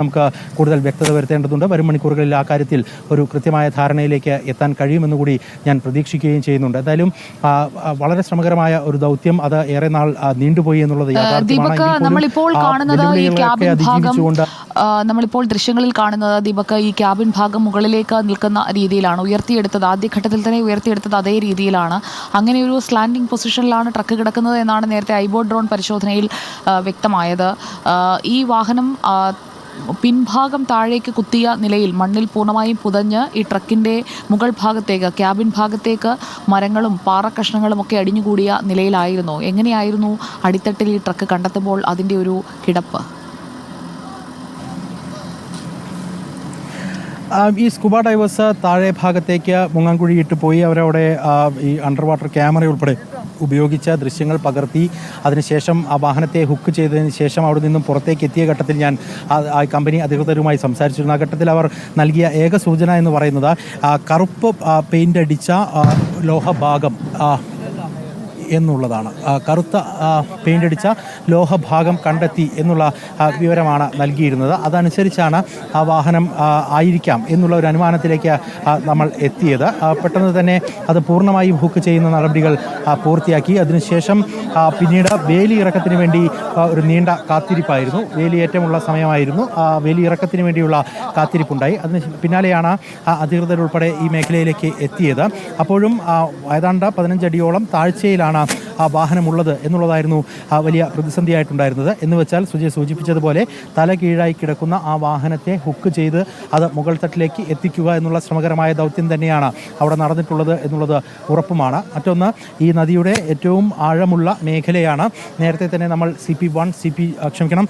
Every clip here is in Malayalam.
നമുക്ക് കൂടുതൽ വ്യക്തത വരുത്തേണ്ടതുണ്ട്. വരും മണിക്കൂറുകളിൽ ആ കാര്യത്തിൽ ഒരു കൃത്യമായ ധാരണയിലേക്ക് എത്താൻ കഴിയുമെന്ന് കൂടി ഞാൻ പ്രതീക്ഷിക്കുകയും ചെയ്യുന്നുണ്ട്. എന്തായാലും വളരെ ശ്രമകരമായ ഒരു ദൗത്യം അത് ഏറെ നാൾ നീണ്ടുപോയി എന്നുള്ളത് നമ്മളിപ്പോൾ കാണുന്നത് ഈ ക്യാബിൻ ഭാഗം നമ്മളിപ്പോൾ ദൃശ്യങ്ങളിൽ കാണുന്നത് ദീപക് ഈ ക്യാബിൻ ഭാഗം മുകളിലേക്ക് നിൽക്കുന്ന രീതിയിലാണ്. ഉയർത്തിയെടുത്തത് ആദ്യഘട്ടത്തിൽ തന്നെ ഉയർത്തിയെടുത്തത് അതേ രീതിയിലാണ്. അങ്ങനെ ഒരു സ്ലാൻഡിംഗ് പൊസിഷനിലാണ് ട്രക്ക് കിടക്കുന്നത് എന്നാണ് നേരത്തെ ഐബോർഡ് ഡ്രോൺ പരിശോധനയിൽ വ്യക്തമായത്. ഈ വാഹനം പിൻഭാഗം താഴേക്ക് കുത്തിയ നിലയിൽ മണ്ണിൽ പൂർണമായും പുതഞ്ഞ് ഈ ട്രക്കിന്റെ മുകൾ ഭാഗത്തേക്ക് ക്യാബിൻ ഭാഗത്തേക്ക് മരങ്ങളും പാറക്കഷ്ണങ്ങളും ഒക്കെ അടിഞ്ഞുകൂടിയ നിലയിലായിരുന്നു. എങ്ങനെയായിരുന്നു അടിത്തട്ടിൽ ഈ ട്രക്ക് കണ്ടെത്തുമ്പോൾ അതിന്റെ ഒരു കിടപ്പ്? ഈ സ്കൂബ ഡൈവേഴ്സ് താഴെ ഭാഗത്തേക്ക് മുങ്ങാൻകുഴി ഇട്ട് പോയി. അവരവിടെ ഈ അണ്ടർ വാട്ടർ ക്യാമറ ഉൾപ്പെടെ ഉപയോഗിച്ച ദൃശ്യങ്ങൾ പകർത്തി അതിനുശേഷം ആ വാഹനത്തെ ഹുക്ക് ചെയ്തതിന് ശേഷം അവിടെ നിന്നും പുറത്തേക്ക് എത്തിയ ഘട്ടത്തിൽ ഞാൻ ആ- കമ്പനി അധികൃതരുമായി സംസാരിച്ചിരുന്നു. ആ ഘട്ടത്തിൽ അവർ നൽകിയ ഏക സൂചന എന്ന് പറയുന്നത് കറുപ്പ് പെയിന്റ് അടിച്ച ലോഹഭാഗം എന്നുള്ളതാണ്. കറുത്ത പെയിന്റ് അടിച്ച ലോഹഭാഗം കണ്ടെത്തി എന്നുള്ള വിവരമാണ് നൽകിയിരുന്നത്. അതനുസരിച്ചാണ് ആ വാഹനം ആയിരിക്കാം എന്നുള്ള ഒരു അനുമാനത്തിലേക്ക് നമ്മൾ എത്തിയത്. പെട്ടെന്ന് തന്നെ അത് പൂർണമായി ബുക്ക് ചെയ്യുന്ന നടപടികൾ പൂർത്തിയാക്കി. അതിനുശേഷം പിന്നീട് വേലി ഇറക്കത്തിന് വേണ്ടി ഒരു നീണ്ട കാത്തിരിപ്പായിരുന്നു. വേലിയേറ്റമുള്ള സമയമായിരുന്നു. ആ വേലി ഇറക്കത്തിന് വേണ്ടിയുള്ള കാത്തിരിപ്പുണ്ടായി. അതിന് പിന്നാലെയാണ് അധികൃതരുൾപ്പെടെ ഈ മേഖലയിലേക്ക് എത്തിയത്. അപ്പോഴും ഏതാണ്ട് പതിനഞ്ചടിയോളം താഴ്ചയിലാണ് ആ വാഹനമുള്ളത് എന്നുള്ളതായിരുന്നു വലിയ പ്രതിസന്ധിയായിട്ടുണ്ടായിരുന്നത്. എന്ന് വെച്ചാൽ സുജയ് സൂചിപ്പിച്ചതുപോലെ തല കീഴായി കിടക്കുന്ന ആ വാഹനത്തെ ഹുക്ക് ചെയ്ത് അത് മുകൾ തട്ടിലേക്ക് എത്തിക്കുക എന്നുള്ള ശ്രമകരമായ ദൗത്യം തന്നെയാണ് അവിടെ നടന്നിട്ടുള്ളത് എന്നുള്ളത് ഉറപ്പുമാണ്. മറ്റൊന്ന് ഈ നദിയുടെ ഏറ്റവും ആഴമുള്ള മേഖലയാണ്. നേരത്തെ തന്നെ നമ്മൾ C P one C P ക്ഷമിക്കണം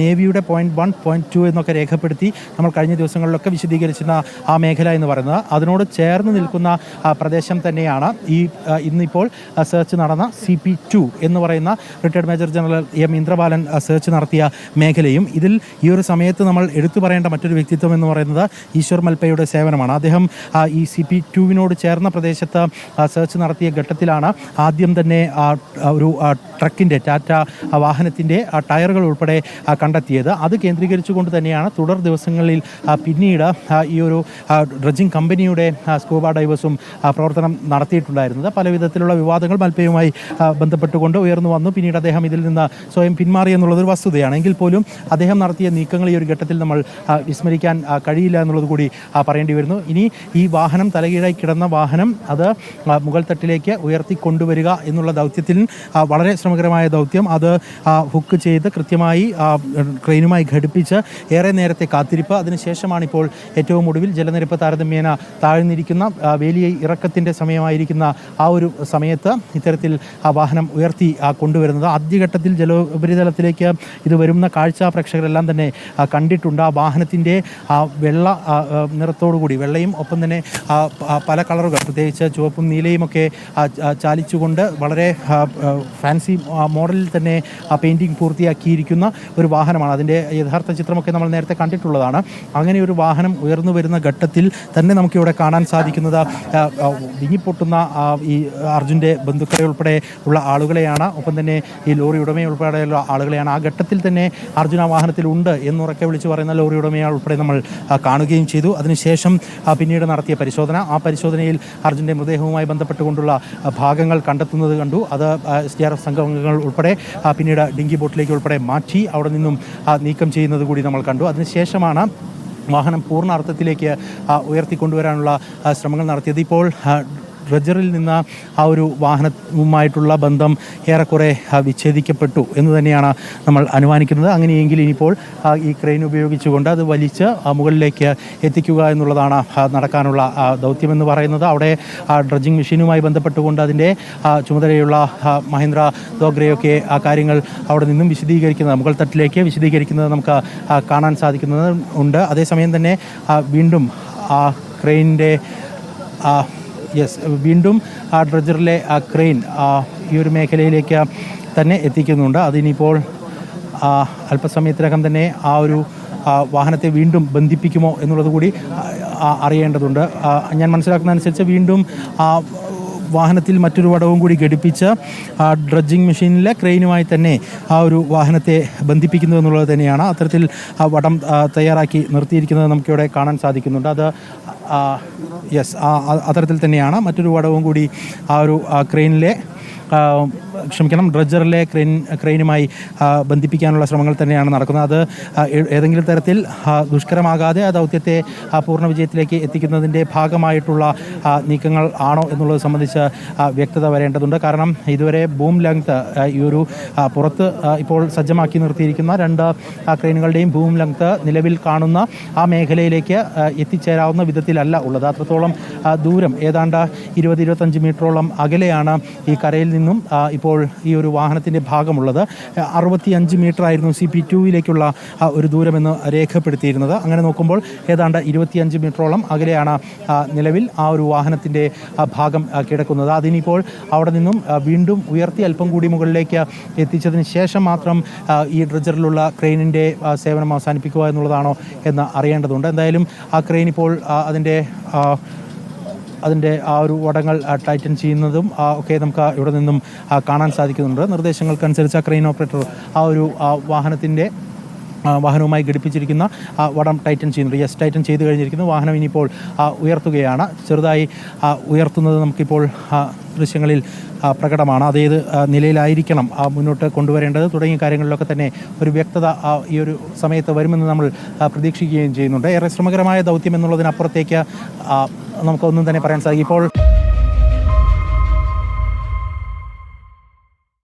നേവിയുടെ പോയിന്റ് വൺ പോയിന്റ് ടു എന്നൊക്കെ രേഖപ്പെടുത്തി നമ്മൾ കഴിഞ്ഞ ദിവസങ്ങളിലൊക്കെ വിശദീകരിച്ചിരുന്ന ആ മേഖല എന്ന് പറയുന്നത്. അതിനോട് ചേർന്ന് നിൽക്കുന്ന പ്രദേശം തന്നെയാണ്. ഈ ഇന്നിപ്പോൾ സെർച്ച് നടന്ന സി പി ടു എന്ന് പറയുന്ന retired major general M Indrabalan search നടത്തിയ മേഖലയും ഇതിൽ ഈ ഒരു സമയത്ത് നമ്മൾ എടുത്തു പറയേണ്ട മറ്റൊരു വ്യക്തിത്വം എന്ന് പറയുന്നത് ഈശ്വർ മൽപ്പയുടെ സേവനമാണ്. അദ്ദേഹം ഈ സി പി ടുവിനോട് ചേർന്ന പ്രദേശത്ത് സെർച്ച് നടത്തിയ ഘട്ടത്തിലാണ് ആദ്യം തന്നെ ഒരു ട്രക്കിന്റെ ടാറ്റ വാഹനത്തിന്റെ ടയറുകൾ ഉൾപ്പെടെ കണ്ടെത്തിയത്. അത് കേന്ദ്രീകരിച്ചുകൊണ്ട് തന്നെയാണ് തുടർ ദിവസങ്ങളിൽ പിന്നീട് ഈ ഒരു ഡ്രഡ്ജിങ് കമ്പനിയുടെ സ്കൂബ ഡൈവേഴ്സും പ്രവർത്തനം നടത്തിയിട്ടുണ്ടായിരുന്നത്. പല വിധത്തിലുള്ള വിവാദങ്ങൾ മൽപ്പയുമായി ബന്ധപ്പെട്ടുകൊണ്ട് ഉയർന്നു വന്നു. പിന്നീട് അദ്ദേഹം ഇതിൽ നിന്ന് സ്വയം പിന്മാറി എന്നുള്ളത് ഒരു വസ്തുതയാണ്. എങ്കിൽ പോലും അദ്ദേഹം നടത്തിയ നീക്കങ്ങൾ ഈ ഒരു ഘട്ടത്തിൽ നമ്മൾ വിസ്മരിക്കാൻ കഴിയില്ല എന്നുള്ളത് കൂടി പറയേണ്ടി വരുന്നു. ഇനി ഈ വാഹനം തലകീഴായി കിടന്ന വാഹനം അത് മുഗൾ തട്ടിലേക്ക് ഉയർത്തി കൊണ്ടുവരിക എന്നുള്ള ദൗത്യത്തിൽ വളരെ ശ്രമകരമായ ദൗത്യം. അത് ഹുക്ക് ചെയ്ത് കൃത്യമായി ക്രെയിനുമായി ഘടിപ്പിച്ച് ഏറെ നേരത്തെ കാത്തിരിപ്പ്. അതിനുശേഷമാണ് ഇപ്പോൾ ഏറ്റവും ഒടുവിൽ ജലനിരപ്പ് താരതമ്യേന താഴ്ന്നിരിക്കുന്ന വേലിയ ഇറക്കത്തിന്റെ സമയമായിരിക്കുന്ന ആ ഒരു സമയത്ത് ഇത്തരത്തിൽ വാഹനം ഉയർത്തി കൊണ്ടുവരുന്നത്. ആദ്യഘട്ടത്തിൽ ജല ഉപരിതലത്തിലേക്ക് ഇത് വരുന്ന കാഴ്ച പ്രേക്ഷകരെല്ലാം തന്നെ കണ്ടിട്ടുണ്ട്. ആ വാഹനത്തിന്റെ ആ വെള്ള നിറത്തോടുകൂടി വെള്ളയും ഒപ്പം തന്നെ പല കളറുകൾ പ്രത്യേകിച്ച് ചുവപ്പും നീലയും ഒക്കെ ആ, ആ, ചാലിച്ചുകൊണ്ട് വളരെ ഫാൻസി മോഡലിൽ തന്നെ ആ പെയിന്റിങ് പൂർത്തിയാക്കിയിരിക്കുന്ന ഒരു വാഹനമാണ്. അതിന്റെ യഥാർത്ഥ ചിത്രമൊക്കെ നമ്മൾ നേരത്തെ കണ്ടിട്ടുള്ളതാണ്. അങ്ങനെ ഒരു വാഹനം ഉയർന്നു വരുന്ന ഘട്ടത്തിൽ തന്നെ നമുക്കിവിടെ കാണാൻ സാധിക്കുന്നത് വിങ്ങിപ്പൊട്ടുന്ന ഈ അർജുന്റെ ബന്ധുക്കളെ ഉൾപ്പെടെ ഉള്ള ആളുകളെയാണ്. ഒപ്പം തന്നെ ഈ ലോറി ഉടമയെ ഉൾപ്പെടെയുള്ള ആളുകളെയാണ്. ആ ഘട്ടത്തിൽ തന്നെ അർജുന വാഹനത്തിലുണ്ട് എന്നുറക്കെ വിളിച്ചു പറയുന്ന ലോറി ഉടമയെ ഉൾപ്പെടെ നമ്മൾ കാണുകയും ചെയ്തു. അതിനുശേഷം പിന്നീട് നടത്തിയ പരിശോധന. ആ പരിശോധനയിൽ അർജുന്റെ മൃതദേഹവുമായി ബന്ധപ്പെട്ടുകൊണ്ടുള്ള ഭാഗങ്ങൾ കണ്ടെത്തുന്നത് കണ്ടു. അത് എസ് ഡി ആർ എഫ് സംഘങ്ങൾ ഉൾപ്പെടെ പിന്നീട് ഡിങ്കി ബോട്ടിലേക്ക് ഉൾപ്പെടെ മാറ്റി അവിടെ നിന്നും നീക്കം ചെയ്യുന്നത് കൂടി നമ്മൾ കണ്ടു. അതിനുശേഷമാണ് വാഹനം പൂർണ അർത്ഥത്തിലേക്ക് ഉയർത്തിക്കൊണ്ടുവരാനുള്ള ശ്രമങ്ങൾ നടത്തിയത്. ഇപ്പോൾ ഡ്രജറിൽ നിന്ന് ആ ഒരു വാഹനവുമായിട്ടുള്ള ബന്ധം ഏറെക്കുറെ വിച്ഛേദിക്കപ്പെട്ടു എന്ന് തന്നെയാണ് നമ്മൾ അനുമാനിക്കുന്നത്. അങ്ങനെയെങ്കിൽ ഇനിയിപ്പോൾ ഈ ക്രെയിൻ ഉപയോഗിച്ചുകൊണ്ട് അത് വലിച്ച് മുകളിലേക്ക് എത്തിക്കുക എന്നുള്ളതാണ് നടക്കാനുള്ള ദൗത്യമെന്ന് പറയുന്നത്. അവിടെ ഡ്രഡ്ജിങ് മെഷീനുമായി ബന്ധപ്പെട്ടുകൊണ്ട് അതിന്റെ ചുമതലയുള്ള മഹേന്ദ്ര ദോഗ്രയൊക്കെ ആ കാര്യങ്ങൾ അവിടെ നിന്നും വിശദീകരിക്കുന്നത് മുകൾ തട്ടിലേക്ക് വിശദീകരിക്കുന്നത് നമുക്ക് കാണാൻ സാധിക്കുന്നത് ഉണ്ട്. അതേസമയം തന്നെ വീണ്ടും ആ ക്രെയിനിന്റെ യെസ് വീണ്ടും ആ ഡ്രജറിലെ ആ ക്രെയിൻ ഈ ഒരു മേഖലയിലേക്ക് തന്നെ എത്തിക്കുന്നുണ്ട്. അതിനിപ്പോൾ അല്പസമയത്തിനകം തന്നെ ആ ഒരു വാഹനത്തെ വീണ്ടും ബന്ധിപ്പിക്കുമോ എന്നുള്ളത് കൂടി അറിയേണ്ടതുണ്ട്. ഞാൻ മനസ്സിലാക്കുന്ന അനുസരിച്ച് വീണ്ടും വാഹനത്തിൽ മറ്റൊരു വടവും കൂടി ഘടിപ്പിച്ച് ആ ഡ്രഡ്ജിങ് മെഷീനിലെ ക്രെയിനുമായി തന്നെ ആ ഒരു വാഹനത്തെ ബന്ധിപ്പിക്കുന്നു എന്നുള്ളത് തന്നെയാണ്. അത്തരത്തിൽ ആ വടം തയ്യാറാക്കി നിർത്തിയിരിക്കുന്നത് നമുക്കിവിടെ കാണാൻ സാധിക്കുന്നുണ്ട്. അത് യെസ് അത്തരത്തിൽ തന്നെയാണ്. മറ്റൊരു വടവും കൂടി ആ ഒരു ക്രെയിനിലെ ക്ഷമിക്കണം ഡ്രഡ്ജറിലെ ക്രെയിൻ ക്രെയിനുമായി ബന്ധിപ്പിക്കാനുള്ള ശ്രമങ്ങൾ തന്നെയാണ് നടക്കുന്നത്. അത് ഏതെങ്കിലും തരത്തിൽ ദുഷ്കരമാകാതെ ആ ദൗത്യത്തെ പൂർണ വിജയത്തിലേക്ക് എത്തിക്കുന്നതിന്റെ ഭാഗമായിട്ടുള്ള നീക്കങ്ങൾ ആണോ എന്നുള്ളത് സംബന്ധിച്ച് വ്യക്തത വരേണ്ടതുണ്ട്. കാരണം ഇതുവരെ ബൂം ലെങ്ത് ഈ ഒരു പുറത്ത് ഇപ്പോൾ സജ്ജമാക്കി നിർത്തിയിരിക്കുന്ന രണ്ട് ക്രെയിനുകളുടെയും ബൂം ലെങ്ത് നിലവിൽ കാണുന്ന ആ മേഖലയിലേക്ക് എത്തിച്ചേരാവുന്ന വിധത്തിലല്ല ഉള്ളത്. അത്രത്തോളം ദൂരം ഏതാണ്ട് ഇരുപത് ഇരുപത്തഞ്ച് മീറ്ററോളം അകലെയാണ് ഈ കരയിൽ നിന്നും ആ, ഇപ്പോൾ ഈ ഒരു വാഹനത്തിന്റെ ഭാഗമുള്ളത്. അറുപത്തി അഞ്ച് മീറ്റർ ആയിരുന്നു സി പി ടുവിലേക്കുള്ള ഒരു ദൂരമെന്ന് രേഖപ്പെടുത്തിയിരുന്നത്. അങ്ങനെ നോക്കുമ്പോൾ ഏതാണ്ട് ഇരുപത്തിയഞ്ച് മീറ്ററോളം അകലെയാണ് നിലവിൽ ആ ഒരു വാഹനത്തിന്റെ ഭാഗം കിടക്കുന്നത്. അതിനിപ്പോൾ അവിടെ നിന്നും വീണ്ടും ഉയർത്തി അല്പം കൂടി മുകളിലേക്ക് എത്തിച്ചതിന് ശേഷം മാത്രം ഈ ഡ്രിജറിലുള്ള ക്രെയിനിന്റെ സേവനം അവസാനിപ്പിക്കുക എന്നുള്ളതാണോ എന്ന് അറിയേണ്ടതുണ്ട്. എന്തായാലും ആ ക്രെയിൻ ഇപ്പോൾ അതിന്റെ അതിന്റെ ആ ഒരു വടങ്ങൾ ടൈറ്റൻ ചെയ്യുന്നതും ഒക്കെ നമുക്ക് ഇവിടെ നിന്നും കാണാൻ സാധിക്കുന്നുണ്ട്. നിർദ്ദേശങ്ങൾക്കനുസരിച്ച് ക്രെയിൻ ഓപ്പറേറ്റർ ആ ഒരു വാഹനത്തിന്റെ വാഹനവുമായി ഘടിപ്പിച്ചിരിക്കുന്ന ആ, വടം ടൈറ്റൻ ചെയ്യുന്നുണ്ട്. യെസ് ടൈറ്റൻ ചെയ്ത് കഴിഞ്ഞിരിക്കുന്നു. വാഹനം ഇനിയിപ്പോൾ ഉയർത്തുകയാണ്. ചെറുതായി ഉയർത്തുന്നത് നമുക്കിപ്പോൾ ദൃശ്യങ്ങളിൽ പ്രകടമാണ്. അതേത് നിലയിലായിരിക്കണം മുന്നോട്ട് കൊണ്ടുവരേണ്ടത് തുടങ്ങിയ കാര്യങ്ങളിലൊക്കെ തന്നെ ഒരു വ്യക്തത ഈ ഒരു സമയത്ത് വരുമെന്ന് നമ്മൾ പ്രതീക്ഷിക്കുകയും ചെയ്യുന്നുണ്ട്. ഏറെ ശ്രമകരമായ ദൗത്യം എന്നുള്ളതിനപ്പുറത്തേക്ക് നമുക്കൊന്നും തന്നെ പറയാൻ സാധിക്കും. ഇപ്പോൾ